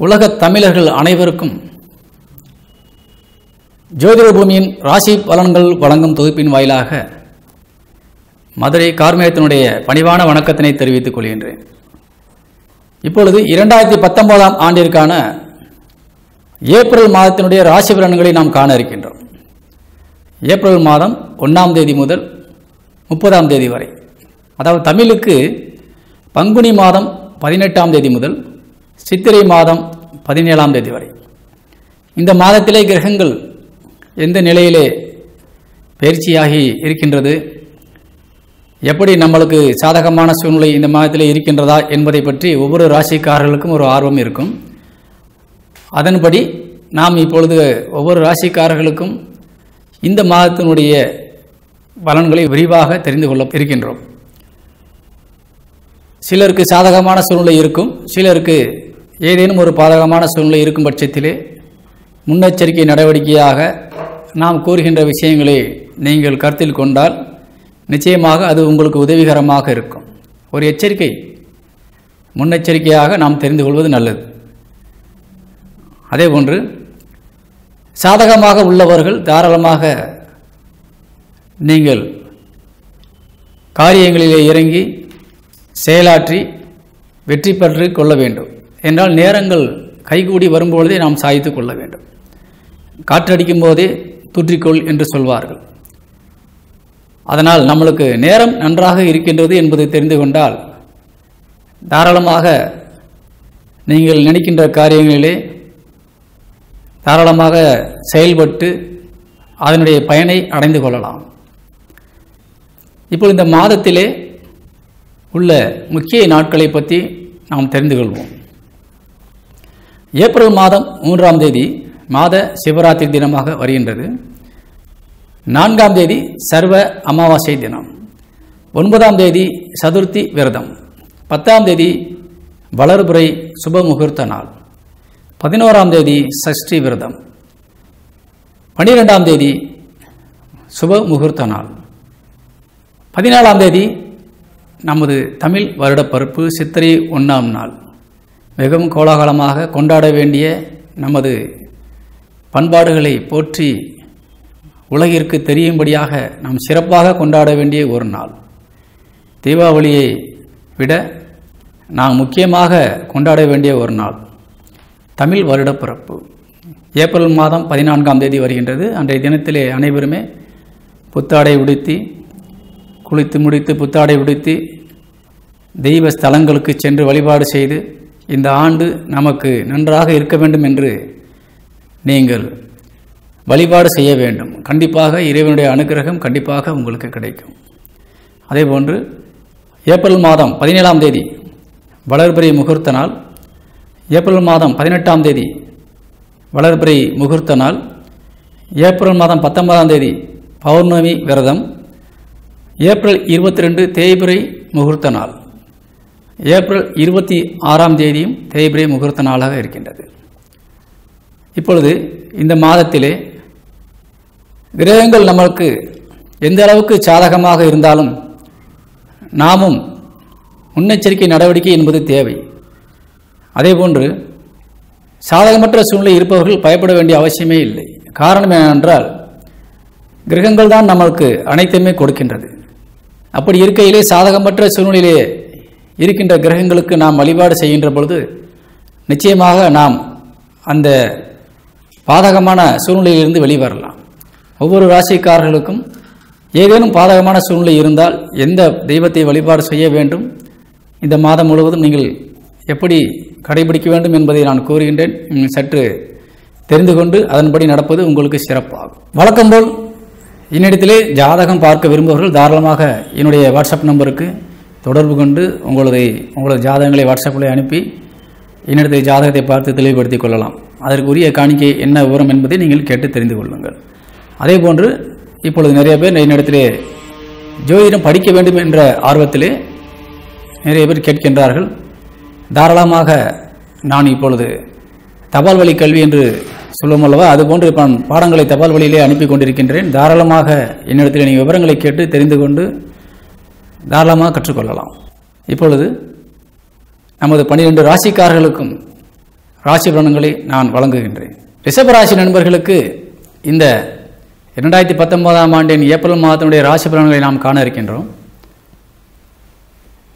உலகத் தமிழர்கள் அனைவருக்கும் ஜோதிட பூமியின் ராசி பலன்கள் வழங்கும் தொகுப்பின் வாயிலாக மதுரை கார்மேகத்தினுடைய பணிவான வணக்கத்தினை தெரிவித்துக் கொள்கின்றேன். இப்பொழுது இரண்டாயிரத்தி பத்தொன்பதாம் ஆண்டிற்கான ஏப்ரல் மாதத்தினுடைய ராசி பலன்களை நாம் காண இருக்கின்றோம். ஏப்ரல் மாதம் ஒன்றாம் தேதி முதல் முப்பதாம் தேதி வரை. அதாவது தமிழுக்கு பங்குனி மாதம் பதினெட்டாம் தேதி முதல் சித்திரை மாதம் பதினேழாம் தேதி வரை. இந்த மாதத்திலே கிரகங்கள் எந்த நிலையிலே பயிற்சியாகி இருக்கின்றது? எப்படி நம்மளுக்கு சாதகமான சூழ்நிலை இந்த மாதத்திலே இருக்கின்றதா என்பதை பற்றி ஒவ்வொரு ராசிக்காரர்களுக்கும் ஒரு ஆர்வம் இருக்கும். அதன்படி நாம் இப்பொழுது ஒவ்வொரு ராசிக்காரர்களுக்கும் இந்த மாதத்தினுடைய பலன்களை விரிவாக தெரிந்து கொள்ள இருக்கின்றோம். சிலருக்கு சாதகமான சூழ்நிலை இருக்கும் சிலருக்கு ஏதேனும் ஒரு பாதகமான சூழ்நிலை இருக்கும் பட்சத்திலே முன்னெச்சரிக்கை நடவடிக்கையாக நாம் கூறுகின்ற விஷயங்களை நீங்கள் கருத்தில் கொண்டால் நிச்சயமாக அது உங்களுக்கு உதவிகரமாக இருக்கும். ஒரு எச்சரிக்கை முன்னெச்சரிக்கையாக நாம் தெரிந்து கொள்வது நல்லது. அதேபோன்று சாதகமாக உள்ளவர்கள் தாராளமாக நீங்கள் காரியங்களிலே இறங்கி செயலாற்றி வெற்றி பெற்று கொள்ள வேண்டும். என்றால் நேரங்கள் கைகூடி வரும்பொழுதே நாம் சாய்த்து கொள்ள வேண்டும். காற்றடிக்கும் போதே தூற்றிக்கொள் என்று சொல்வார்கள். அதனால் நம்மளுக்கு நேரம் நன்றாக இருக்கின்றது என்பது தெரிந்து கொண்டால் தாராளமாக நீங்கள் நினைக்கின்ற காரியங்களிலே தாராளமாக செயல்பட்டு அதனுடைய பயனை அடைந்து கொள்ளலாம். இப்போ இந்த மாதத்திலே உள்ள முக்கிய நாட்களை பற்றி நாம் தெரிந்து கொள்வோம். ஏப்ரல் மாதம் மூன்றாம் தேதி மாத சிவராத்திரி தினமாக வருகின்றது. நான்காம் தேதி சர்வ அமாவாசை தினம். ஒன்பதாம் தேதி சதுர்த்தி விரதம். பத்தாம் தேதி வளர்புரை சுப முகூர்த்த நாள். பதினோராம் தேதி சஷ்டி விரதம். பன்னிரெண்டாம் தேதி சுப முகூர்த்த நாள். பதினாலாம் தேதி நமது தமிழ் வருடப்பருப்பு சித்திரை ஒன்றாம் நாள். மிகவும் கோலாகலமாக கொண்டாட வேண்டிய நமது பண்பாடுகளை போற்றி உலகிற்கு தெரியும்படியாக நாம் சிறப்பாக கொண்டாட வேண்டிய ஒரு நாள். தீபாவளியை விட நாம் முக்கியமாக கொண்டாட வேண்டிய ஒரு நாள். தமிழ் வருடப்பிறப்பு ஏப்ரல் மாதம் பதினான்காம் தேதி வருகின்றது. அன்றைய தினத்திலே அனைவருமே புத்தாடை உடுத்தி குளித்து முடித்து புத்தாடை உடுத்தி தெய்வ ஸ்தலங்களுக்கு சென்று வழிபாடு செய்து இந்த ஆண்டு நமக்கு நன்றாக இருக்க வேண்டும் என்று நீங்கள் வழிபாடு செய்ய வேண்டும். கண்டிப்பாக இறைவனுடைய அனுகிரகம் கண்டிப்பாக உங்களுக்கு கிடைக்கும். அதேபோன்று ஏப்ரல் மாதம் பதினேழாம் தேதி வளர்பிறை முகூர்த்த நாள். ஏப்ரல் மாதம் பதினெட்டாம் தேதி வளர்பிறை முகூர்த்த நாள். ஏப்ரல் மாதம் பத்தொன்பதாம் தேதி பௌர்ணமி விரதம். ஏப்ரல் இருபத்தி ரெண்டு தேய்பிரை முகூர்த்த நாள். ஏப்ரல் இருபத்தி ஆறாம் தேதியும் தேய்பிரை முகூர்த்த நாளாக இருக்கின்றது. இப்பொழுது இந்த மாதத்திலே கிரகங்கள் நம்மளுக்கு எந்த அளவுக்கு சாதகமாக இருந்தாலும் நாமும் முன்னெச்சரிக்கை நடவடிக்கை என்பது தேவை. அதேபோன்று சாதகமற்ற சூழ்நிலை இருப்பவர்கள் பயப்பட வேண்டிய அவசியமே இல்லை. காரணம் என்னவென்றால் கிரகங்கள் தான் நம்மளுக்கு அனைத்துமே கொடுக்கின்றது. அப்படி இருக்கையிலே சாதகமற்ற சூழ்நிலையிலே இருக்கின்ற கிரகங்களுக்கு நாம் வழிபாடு செய்கின்ற பொழுது நிச்சயமாக நாம் அந்த பாதகமான சூழ்நிலையிலிருந்து வெளிவரலாம். ஒவ்வொரு ராசிக்காரர்களுக்கும் ஏதேனும் பாதகமான சூழ்நிலை இருந்தால் எந்த தெய்வத்தை வழிபாடு செய்ய வேண்டும்? இந்த மாதம் முழுவதும் நீங்கள் எப்படி கடைபிடிக்க வேண்டும் என்பதை நான் கூறுகின்றேன். சற்று தெரிந்து கொண்டு அதன்படி நடப்பது உங்களுக்கு சிறப்பாகும். வழக்கம்போல் என்னிடத்திலே ஜாதகம் பார்க்க விரும்புபவர்கள் தாராளமாக என்னுடைய வாட்ஸ்அப் நம்பருக்கு தொடர்பு கொண்டு உங்களது உங்களது ஜாதகங்களை வாட்ஸ்அப்பில் அனுப்பி என்னிடத்தை ஜாதகத்தை பார்த்து தெளிவுபடுத்திக் கொள்ளலாம். அதற்குரிய காணிக்கை என்ன விவரம் என்பதை நீங்கள் கேட்டு தெரிந்து கொள்ளுங்கள். அதே போன்று இப்பொழுது நிறைய பேர் என்னிடத்திலே ஜோதிடம் படிக்க வேண்டும் என்ற ஆர்வத்திலே நிறைய பேர் கேட்கின்றார்கள். தாராளமாக நான் இப்பொழுது தபால் வழி கல்வி என்று சொல்லும் அல்லவா அதுபோன்று நான் பாடங்களை தபால் வழியிலே அனுப்பி கொண்டிருக்கின்றேன். தாராளமாக என்னிடத்தில் நீங்கள் விவரங்களை கேட்டு தெரிந்து கொண்டு தாராளமாக கற்றுக்கொள்ளலாம். இப்பொழுது நமது பன்னிரெண்டு ராசிக்காரர்களுக்கும் ராசி பலன்களை நான் வழங்குகின்றேன். ரிஷபராசி நண்பர்களுக்கு இந்த இரண்டாயிரத்தி பத்தொன்பதாம் ஆண்டின் ஏப்ரல் மாதத்தினுடைய ராசி பலன்களை நாம் காண இருக்கின்றோம்.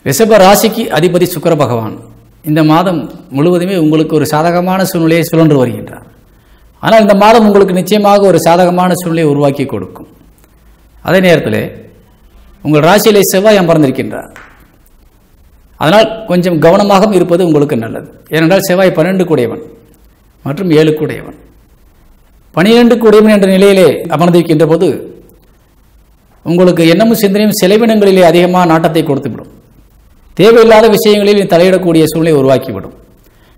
ரிஷப ராசிக்கு அதிபதி சுக்கர பகவான் இந்த மாதம் முழுவதுமே உங்களுக்கு ஒரு சாதகமான சூழ்நிலையை சுழன்று வருகின்றார். ஆனால் இந்த மாதம் உங்களுக்கு நிச்சயமாக ஒரு சாதகமான சூழ்நிலையை உருவாக்கி கொடுக்கும். அதே நேரத்தில் உங்கள் ராசியிலே செவ்வாய் அமர்ந்திருக்கின்றார். அதனால் கொஞ்சம் கவனமாகவும் இருப்பது உங்களுக்கு நல்லது. ஏனென்றால் செவ்வாய் பன்னெண்டு கூடையவன் மற்றும் ஏழு கூடையவன். பனிரெண்டு கூடையவன் என்ற நிலையிலே அமர்ந்திருக்கின்ற போது உங்களுக்கு எண்ணமும் சிந்தனையும் செலவினங்களிலே அதிகமாக நாட்டத்தை கொடுத்துவிடும். தேவையில்லாத விஷயங்களில் தலையிடக்கூடிய சூழ்நிலை உருவாக்கிவிடும்.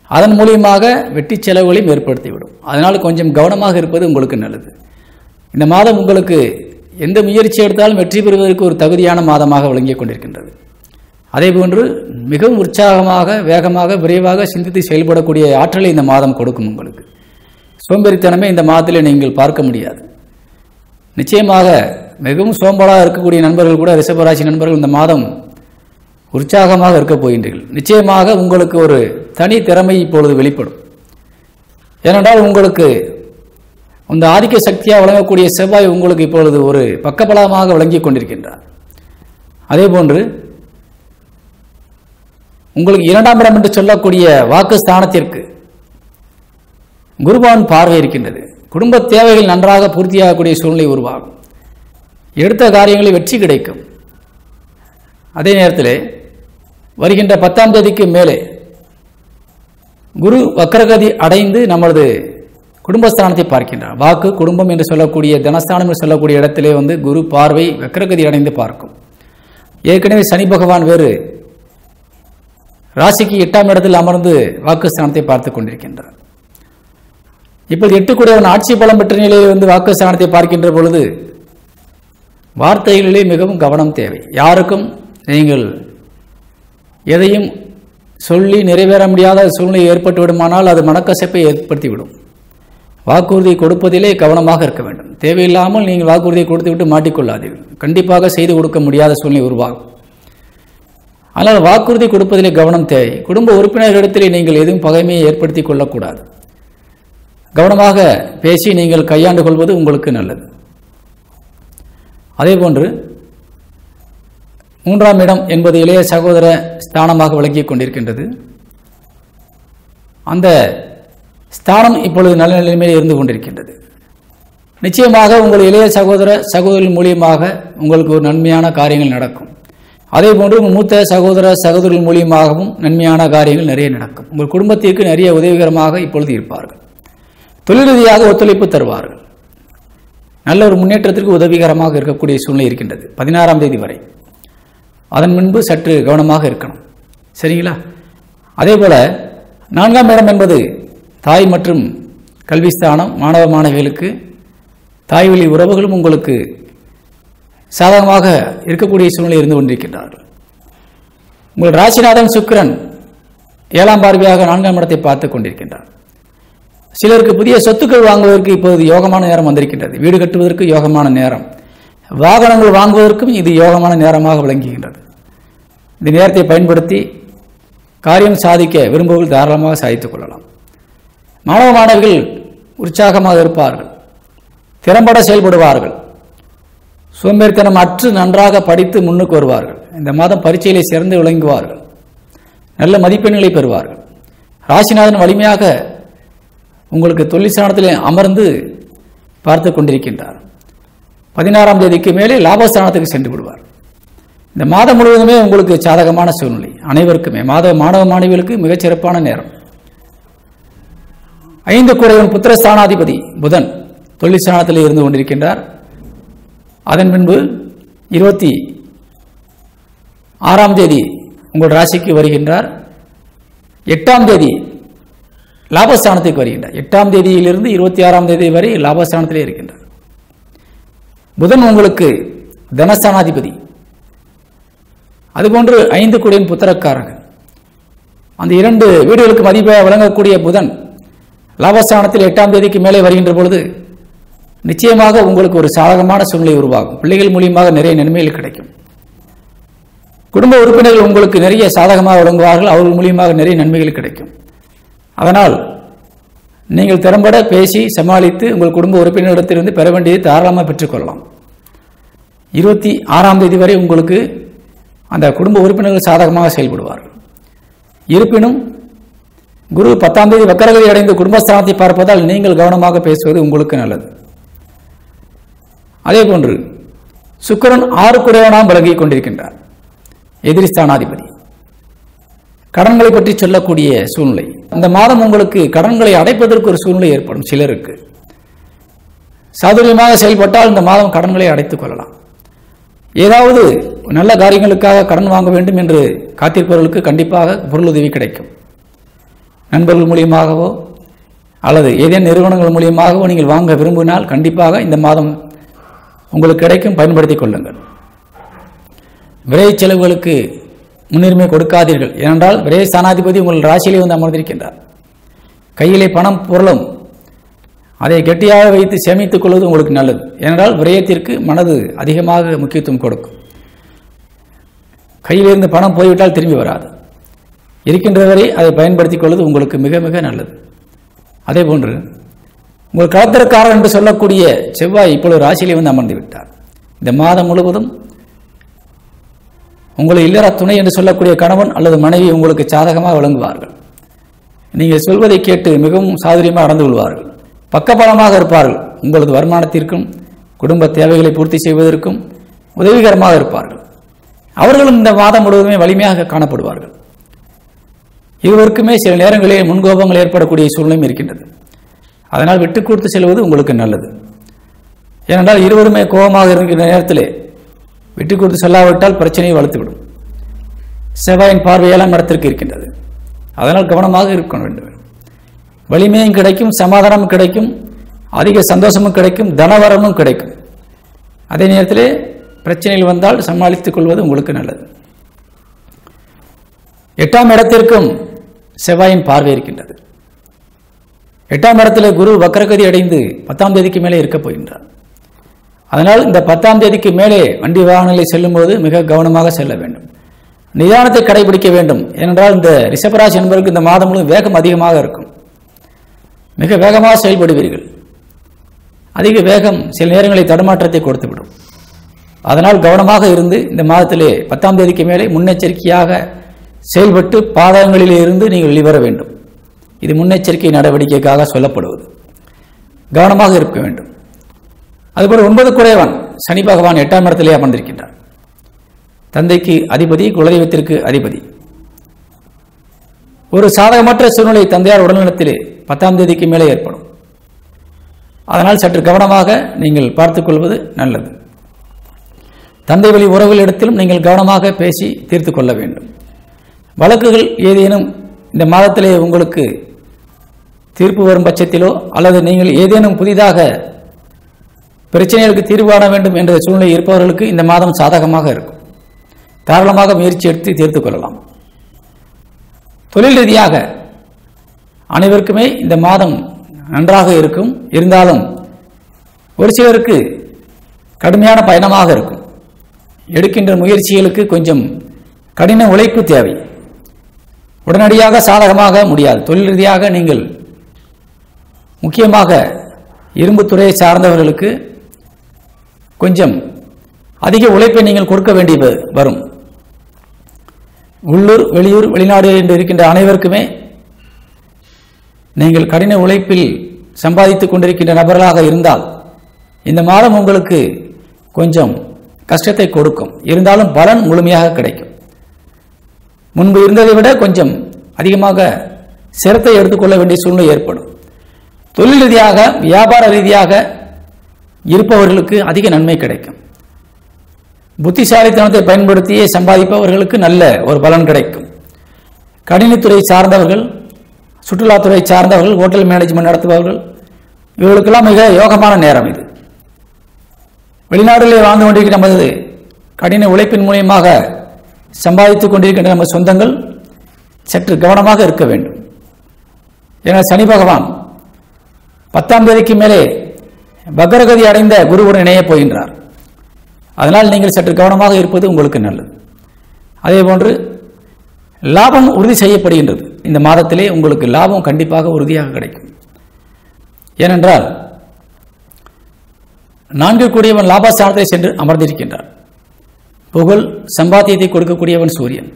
அதன் மூலியமாக வெட்டி செலவுகளையும் ஏற்படுத்திவிடும். அதனால் கொஞ்சம் கவனமாக இருப்பது உங்களுக்கு நல்லது. இந்த மாதம் உங்களுக்கு எந்த முயற்சி எடுத்தாலும் வெற்றி பெறுவதற்கு ஒரு தகுதியான மாதமாக விளங்கிக் கொண்டிருக்கின்றது. அதேபோன்று மிகவும் உற்சாகமாக வேகமாக விரைவாக சிந்தித்து செயல்படக்கூடிய ஆற்றலை இந்த மாதம் கொடுக்கும் உங்களுக்கு. சோம்பேறித்தனமே இந்த மாதத்தில் நீங்கள் பார்க்க முடியாது. நிச்சயமாக மிகவும் சோம்பலாக இருக்கக்கூடிய நண்பர்கள் கூட ரிஷபராசி நண்பர்கள் இந்த மாதம் உற்சாகமாக இருக்கப் போகின்றீர்கள். நிச்சயமாக உங்களுக்கு ஒரு தனி திறமை இப்பொழுது வெளிப்படும். ஏனென்றால் உங்களுக்கு அந்த ஆதிக்க சக்தியாக வழங்கக்கூடிய செவ்வாய் உங்களுக்கு இப்பொழுது ஒரு பக்கபலமாக விளங்கி கொண்டிருக்கின்றார். அதே போன்று உங்களுக்கு இரண்டாம் இடம் என்று சொல்லக்கூடிய வாக்கு ஸ்தானத்திற்கு குருபான் பார்வை இருக்கின்றது. குடும்ப தேவைகள் நன்றாக பூர்த்தியாகக்கூடிய சூழ்நிலை உருவாகும். எடுத்த காரியங்களில் வெற்றி கிடைக்கும். அதே நேரத்தில் வருகின்ற பத்தாம் தேதிக்கு மேலே குரு வக்கரகதி அடைந்து நமது குடும்பஸ்தானத்தை பார்க்கின்றார். வாக்கு குடும்பம் என்று சொல்லக்கூடிய தனஸ்தானம் என்று சொல்லக்கூடிய இடத்திலே வந்து குரு பார்வை வக்கரகதி அடைந்து பார்க்கும். ஏற்கனவே சனி பகவான் வேறு ராசிக்கு எட்டாம் இடத்தில் அமர்ந்து வாக்குஸ்தானத்தை பார்த்து கொண்டிருக்கின்றார். இப்போது எட்டுக்குடையவன் ஆட்சி பலம் பெற்ற நிலையில் வந்து வாக்குஸ்தானத்தை பார்க்கின்ற பொழுது வார்த்தைகளிலே மிகவும் கவனம் தேவை. யாருக்கும் நீங்கள் எதையும் சொல்லி நிறைவேற முடியாத சூழ்நிலை ஏற்பட்டு விடுமானால் அது மனக்கசப்பை ஏற்படுத்திவிடும். வாக்குறுதி கொடுப்பதிலே கவனமாக இருக்க வேண்டும். தேவையில்லாமல் நீங்கள் வாக்குறுதியை கொடுத்து விட்டு மாட்டிக்கொள்ளாதீர்கள். கண்டிப்பாக செய்து கொடுக்க முடியாத சூழ்நிலை உருவாகும். ஆனால் வாக்குறுதி கொடுப்பதிலே கவனம் தேவை. குடும்ப உறுப்பினர்களிடத்திலே நீங்கள் எதுவும் பகைமையை ஏற்படுத்தி கொள்ளக்கூடாது. கவனமாக பேசி நீங்கள் கையாண்டு கொள்வது உங்களுக்கு நல்லது. அதேபோன்று மூன்றாம் இடம் என்பது இளைய சகோதர ஸ்தானமாக விளங்கிக் கொண்டிருக்கின்றது. அந்த ஸ்தானம் இப்பொழுது நல்ல நிலைமையில் இருந்து கொண்டிருக்கின்றது. நிச்சயமாக உங்கள் இளைய சகோதர சகோதரின் மூலியமாக உங்களுக்கு ஒரு நன்மையான காரியங்கள் நடக்கும். அதே போன்று உங்கள் மூத்த சகோதர சகோதரின் மூலியமாகவும் நன்மையான காரியங்கள் நிறைய நடக்கும். உங்கள் குடும்பத்திற்கு நிறைய உதவிகரமாக இப்பொழுது இருப்பார்கள். தொழில் ரீதியாக ஒத்துழைப்பு தருவார்கள். நல்ல ஒரு முன்னேற்றத்திற்கு உதவிகரமாக இருக்கக்கூடிய சூழ்நிலை இருக்கின்றது. பதினாறாம் தேதி வரை. அதன் முன்பு சற்று கவனமாக இருக்கணும். சரிங்களா? அதே போல நான்காம் இடம் என்பது தாய் மற்றும் கல்விஸ்தானம் மாணவ மாணவிகளுக்கு தாய் வழி உறவுகளும் உங்களுக்கு சாதகமாக இருக்கக்கூடிய சூழ்நிலை இருந்து கொண்டிருக்கின்றார்கள். உங்கள் ராசிநாதன் சுக்கிரன் ஏழாம் பார்வையாக நான்காம் இடத்தை பார்த்து கொண்டிருக்கின்றார். சிலருக்கு புதிய சொத்துக்கள் வாங்குவதற்கு இப்போது யோகமான நேரம் வந்திருக்கின்றது. வீடு கட்டுவதற்கு யோகமான நேரம். வாகனங்கள் வாங்குவதற்கும் இது யோகமான நேரமாக விளங்குகின்றது. இந்த நேரத்தை பயன்படுத்தி காரியம் சாதிக்க விரும்புவர்கள் தாராளமாக சாதித்துக் கொள்ளலாம். மாணவ மாணவிகள் உற்சாகமாக இருப்பார்கள். திறம்பட செயல்படுவார்கள். சோம்பேறித்தனம் அற்று நன்றாக படித்து முன்னுக்கு வருவார்கள். இந்த மாதம் பரீட்சையிலே சிறந்து விளங்குவார்கள். நல்ல மதிப்பெண்களை பெறுவார்கள். ராசிநாதன் வலிமையாக உங்களுக்கு தொழில் அமர்ந்து பார்த்து கொண்டிருக்கின்றார். பதினாறாம் தேதிக்கு மேலே லாபஸ்தானத்துக்கு சென்று விடுவார். இந்த மாதம் முழுவதுமே உங்களுக்கு சாதகமான சூழ்நிலை. அனைவருக்குமே மாத மாணவ மாணவிகளுக்கு மிகச் சிறப்பான நேரம். ஐந்து குறைவன் புத்திரஸ்தானாதிபதி புதன் தொழில் ஸ்தானத்தில் இருந்து கொண்டிருக்கின்றார். அதன் பின்பு இருபத்தி ஆறாம் தேதி உங்கள் ராசிக்கு வருகின்றார். எட்டாம் தேதி லாபஸ்தானத்துக்கு வருகின்றார். எட்டாம் தேதியிலிருந்து இருபத்தி ஆறாம் தேதி வரை லாபஸ்தானத்திலே இருக்கின்றார். புதன் உங்களுக்கு தனஸ்தானாதிபதி. அதுபோன்று ஐந்து குடியின் புத்திரக்காரகன் அந்த இரண்டு வீடுகளுக்கு மதிப்பாக வழங்கக்கூடிய புதன் லாபஸ்தானத்தில் எட்டாம் தேதிக்கு மேலே வருகின்ற பொழுது நிச்சயமாக உங்களுக்கு ஒரு சாதகமான சூழ்நிலை உருவாகும். பிள்ளைகள் மூலியமாக நிறைய நன்மைகள் கிடைக்கும். குடும்ப உறுப்பினர்கள் உங்களுக்கு நிறைய சாதகமாக வழங்குவார்கள் அவர்கள் மூலியமாக நிறைய நன்மைகள் கிடைக்கும். அதனால் நீங்கள் திறம்பட பேசி சமாளித்து உங்கள் குடும்ப உறுப்பினரிடத்திலிருந்து பெற வேண்டியதை தாராளமாக பெற்றுக்கொள்ளலாம் இருபத்தி ஆறாம் தேதி வரை உங்களுக்கு அந்த குடும்ப உறுப்பினர்கள் சாதகமாக செயல்படுவார்கள். இருப்பினும் குரு பத்தாம் தேதி வக்கரகதி அடைந்து குடும்பஸ்தானத்தை பார்ப்பதால் நீங்கள் கவனமாக பேசுவது உங்களுக்கு நல்லது. அதே போன்று சுக்கிரன் ஆறு குறைவனாம் விளங்கிக் கொண்டிருக்கின்றார். எதிரி ஸ்தானாதிபதி. கடன்களை பற்றி சொல்லக்கூடிய சூழ்நிலை. அந்த மாதம் உங்களுக்கு கடன்களை அடைப்பதற்கு ஒரு சூழ்நிலை ஏற்படும் சிலருக்கு. சாதுரியமாக செயல்பட்டால் இந்த மாதம் கடன்களை அடைத்துக் கொள்ளலாம். ஏதாவது நல்ல காரியங்களுக்காக கடன் வாங்க வேண்டும் என்று காத்திருப்பவர்களுக்கு கண்டிப்பாக பொருளுதவி கிடைக்கும். நண்பர்கள் மூலியமாகவோ அல்லது ஏதேனும் நிறுவனங்கள் மூலியமாகவோ நீங்கள் வாங்க விரும்பினால் கண்டிப்பாக இந்த மாதம் உங்களுக்கு கிடைக்கும் பயன்படுத்திக் கொள்ளுங்கள். விரை செலவுகளுக்கு முன்னுரிமை கொடுக்காதீர்கள். ஏனென்றால் விரை ஸ்தானாதிபதி உங்கள் ராசியிலே வந்து அமர்ந்திருக்கின்றார். கையிலே பணம் பொருளும் அதை கெட்டியாக வைத்து சேமித்துக் கொள்வது உங்களுக்கு நல்லது. ஏனென்றால் விரயத்திற்கு மனது அதிகமாக முக்கியத்துவம் கொடுக்கும். கையிலிருந்து பணம் போய்விட்டால் திரும்பி வராது. இருக்கின்ற வரை அதை பயன்படுத்திக் கொள்வது உங்களுக்கு மிக மிக நல்லது. அதே போன்று உங்கள் களத்திற்காரர் என்று சொல்லக்கூடிய செவ்வாய் இப்பொழுது ராசியிலே வந்து அமர்ந்து விட்டார். இந்த மாதம் முழுவதும் உங்களை இல்லற துணை என்று சொல்லக்கூடிய கணவன் அல்லது மனைவி உங்களுக்கு சாதகமாக விளங்குவார்கள். நீங்கள் சொல்வதை கேட்டு மிகவும் சாதுரியமாக நடந்து கொள்வார்கள். பக்கபலமாக இருப்பார்கள். உங்களது வருமானத்திற்கும் குடும்ப தேவைகளை பூர்த்தி செய்வதற்கும் உதவிகரமாக இருப்பார்கள். அவர்களும் இந்த மாதம் முழுவதுமே வலிமையாக காணப்படுவார்கள். இருவருக்குமே சில நேரங்களில் முன்கோபங்கள் ஏற்படக்கூடிய சூழ்நிலையும் இருக்கின்றது. அதனால் விட்டு கொடுத்து செல்வது உங்களுக்கு நல்லது. ஏனென்றால் இருவருமே கோபமாக இருக்கின்ற நேரத்தில் விட்டு கொடுத்து செல்லாவிட்டால் பிரச்சனையை வளர்த்துவிடும். செவ்வாயின் பார்வை ஏழாம் இடத்திற்கு இருக்கின்றது. அதனால் கவனமாக இருக்க வேண்டும். வலிமையும் கிடைக்கும் சமாதானமும் கிடைக்கும் அதிக சந்தோஷமும் கிடைக்கும் தனவரமும் கிடைக்கும். அதே நேரத்தில் பிரச்சனைகள் வந்தால் சமாளித்துக் கொள்வது உங்களுக்கு நல்லது. எட்டாம் இடத்திற்கும் செவ்வாயின் பார்வை இருக்கின்றது. எட்டாம் இடத்துல குரு வக்கரகதி அடைந்து பத்தாம் தேதிக்கு மேலே இருக்கப் போகின்றார். அதனால் இந்த பத்தாம் தேதிக்கு மேலே வண்டி வாகனங்களில் செல்லும்போது மிக கவனமாக செல்ல வேண்டும். நிதானத்தை கடைபிடிக்க வேண்டும். ஏனென்றால் இந்த ரிஷபராசி என்பவருக்கு இந்த மாதம் முழுவதும் வேகம் அதிகமாக இருக்கும். மிக வேகமாக செயல்படுவீர்கள். அதிக வேகம் சில நேரங்களில் தடுமாற்றத்தை கொடுத்துவிடும். அதனால் கவனமாக இருந்து இந்த மாதத்திலே பத்தாம் தேதிக்கு மேலே முன்னெச்சரிக்கையாக செயல்பட்டு பாதகங்களிலே இருந்து நீங்கள் வெளிவர வேண்டும். இது முன்னெச்சரிக்கை நடவடிக்கைக்காக சொல்லப்படுவது. கவனமாக இருக்க வேண்டும். அதுபோல் ஒன்பது குறைவன். சனி பகவான் எட்டாம் இடத்திலே அமர்ந்திருக்கின்றார். தந்தைக்கு அதிபதி குலதெய்வத்திற்கு அதிபதி. ஒரு சாதகமற்ற சூழ்நிலை தந்தையார் உடல்நலத்திலே பத்தாம் தேதிக்கு மேலே ஏற்படும். அதனால் சற்று கவனமாக நீங்கள் பார்த்துக்கொள்வது நல்லது. தந்தை வழி உறவுகளிடத்திலும் நீங்கள் கவனமாக பேசி தீர்த்து கொள்ள வேண்டும். வழக்குகள் ஏதேனும் இந்த மாதத்திலே உங்களுக்கு தீர்ப்பு வரும் பட்சத்திலோ அல்லது நீங்கள் ஏதேனும் புதிதாக பிரச்சனைகளுக்கு தீர்வு காண வேண்டும் என்ற சூழ்நிலை இருப்பவர்களுக்கு இந்த மாதம் சாதகமாக இருக்கும். தாராளமாக முயற்சி எடுத்து தீர்த்து கொள்ளலாம். தொழில் ரீதியாக அனைவருக்குமே இந்த மாதம் நன்றாக இருக்கும். இருந்தாலும் ஒரு சிலருக்கு கடுமையான பயணமாக இருக்கும். எடுக்கின்ற முயற்சிகளுக்கு கொஞ்சம் கடின உழைப்பு தேவை. உடனடியாக சாதகமாக முடியாது. தொழில் ரீதியாக நீங்கள் முக்கியமாக இரும்புத்துறையை சார்ந்தவர்களுக்கு கொஞ்சம் அதிக உழைப்பை நீங்கள் கொடுக்க வேண்டி வ- வரும். உள்ளூர் வெளியூர் வெளிநாடு என்று இருக்கின்ற அனைவருக்குமே நீங்கள் கடின உழைப்பில் சம்பாதித்துக் கொண்டிருக்கின்ற நபர்களாக இருந்தால் இந்த மாதம் உங்களுக்கு கொஞ்சம் கஷ்டத்தை கொடுக்கும். இருந்தாலும் பலன் முழுமையாக கிடைக்கும். முன்பு இருந்ததை விட கொஞ்சம் அதிகமாக சிரத்தை எடுத்துக்கொள்ள வேண்டிய சூழ்நிலை ஏற்படும். தொழில் ரீதியாக வியாபார ரீதியாக இருப்பவர்களுக்கு அதிக நன்மை கிடைக்கும். புத்திசாலித்தனத்தை பயன்படுத்தியே சம்பாதிப்பவர்களுக்கு நல்ல ஒரு பலன் கிடைக்கும். கணினித்துறை சார்ந்தவர்கள் சுற்றுலாத்துறை சார்ந்தவர்கள் ஹோட்டல் மேனேஜ்மெண்ட் நடத்துபவர்கள் இவர்களுக்கெல்லாம் மிக யோகமான நேரம் இது. வெளிநாடுகளில் வாழ்ந்து கொண்டிருக்கிற நமது கடின உழைப்பின் மூலியமாக சம்பாதித்துக் கொண்டிருக்கின்ற நமது சொந்தங்கள் சற்று கவனமாக இருக்க வேண்டும். என சனி பகவான் பத்தாம் தேதிக்கு மேலே வக்ரகதி அடைந்த குருவுடன் இணைய போகின்றார். அதனால் நீங்கள் சற்று கவனமாக இருப்பது உங்களுக்கு நல்லது. அதே போன்று லாபம் உறுதி செய்யப்படுகின்றது. இந்த மாதத்திலே உங்களுக்கு லாபம் கண்டிப்பாக உறுதியாக கிடைக்கும். ஏனென்றால் நான்கு கூடியவன் லாபஸ்தானத்தை சென்று அமர்ந்திருக்கின்றார். புகழ் சம்பாத்தியத்தை கொடுக்கக்கூடியவன் சூரியன்.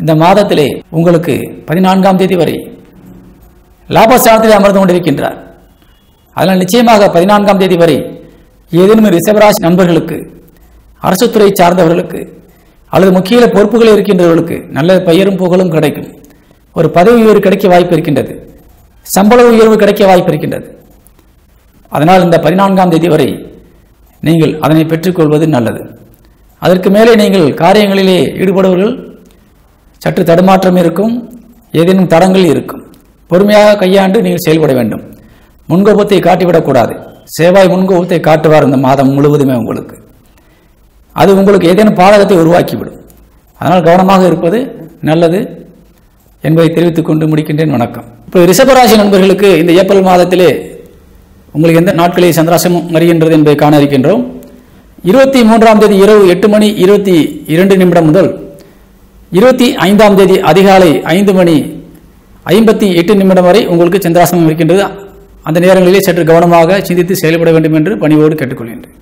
இந்த மாதத்திலே உங்களுக்கு பதினான்காம் தேதி வரை லாபஸ்தானத்திலே அமர்ந்து கொண்டிருக்கின்றார். அதனால் நிச்சயமாக பதினான்காம் தேதி வரை ஏதேனும் ரிசவராசி நண்பர்களுக்கு அரசுத்துறை சார்ந்தவர்களுக்கு அல்லது முக்கிய பொறுப்புகள் இருக்கின்றவர்களுக்கு நல்ல பெயரும் புகழும் கிடைக்கும். ஒரு பதவி உயர்வு கிடைக்க வாய்ப்பு இருக்கின்றது. சம்பள உயர்வு கிடைக்க வாய்ப்பு இருக்கின்றது. அதனால் இந்த பதினான்காம் தேதி வரை நீங்கள் அதனை பெற்றுக்கொள்வது நல்லது. அதற்கு மேலே நீங்கள் காரியங்களிலே ஈடுபடுவர்கள். சற்று தடுமாற்றம் இருக்கும் ஏதேனும் தடங்கள் இருக்கும். பொறுமையாக கையாண்டு நீங்கள் செயல்பட வேண்டும். முன்கோபத்தை காட்டிவிடக்கூடாது சேவாய் முன்கோபத்தை காட்டுவார் இந்த மாதம் முழுவதுமே உங்களுக்கு. அது உங்களுக்கு ஏதேனும் பாதகத்தை உருவாக்கிவிடும். அதனால் கவனமாக இருப்பது நல்லது என்பதை தெரிவித்துக் கொண்டு முடிக்கின்றேன். வணக்கம். இப்போ ரிஷபராசி நண்பர்களுக்கு இந்த ஏப்ரல் மாதத்திலே உங்களுக்கு எந்த நாட்களில் சந்திராசம் வருகின்றது என்பதை காண இருக்கின்றோம். இருபத்தி மூன்றாம் தேதி இரவு எட்டு மணி இருபத்தி இரண்டு நிமிடம் முதல் இருபத்தி ஐந்தாம் தேதி அதிகாலை ஐந்து மணி ஐம்பத்தி எட்டு நிமிடம் வரை உங்களுக்கு சந்திராசனம் இருக்கின்றது. அந்த நேரங்களிலே சற்று கவனமாக சிந்தித்து செயல்பட வேண்டும் என்று பணிவோடு கேட்டுக்கொள்கின்றேன்.